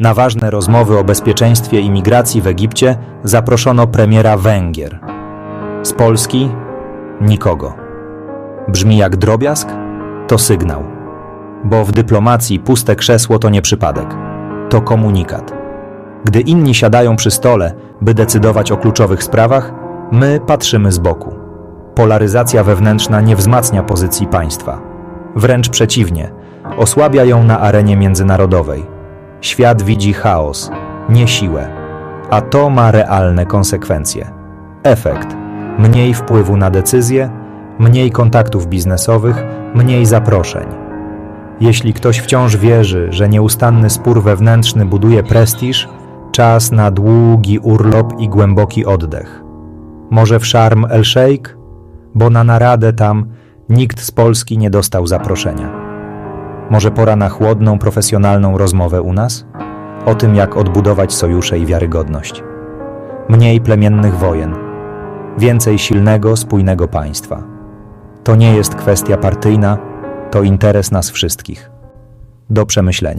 Na ważne rozmowy o bezpieczeństwie i migracji w Egipcie zaproszono premiera Węgier. Z Polski nikogo. Brzmi jak drobiazg? To sygnał. Bo w dyplomacji puste krzesło to nie przypadek. To komunikat. Gdy inni siadają przy stole, by decydować o kluczowych sprawach, my patrzymy z boku. Polaryzacja wewnętrzna nie wzmacnia pozycji państwa. Wręcz przeciwnie, osłabia ją na arenie międzynarodowej. Świat widzi chaos, nie siłę, a to ma realne konsekwencje. Efekt: mniej wpływu na decyzje, mniej kontaktów biznesowych, mniej zaproszeń. Jeśli ktoś wciąż wierzy, że nieustanny spór wewnętrzny buduje prestiż, czas na długi urlop i głęboki oddech. Może w Sharm el Sheikh? Bo na naradę tam nikt z Polski nie dostał zaproszenia. Może pora na chłodną, profesjonalną rozmowę u nas? O tym, jak odbudować sojusze i wiarygodność. Mniej plemiennych wojen, więcej silnego, spójnego państwa. To nie jest kwestia partyjna, to interes nas wszystkich. Do przemyślenia.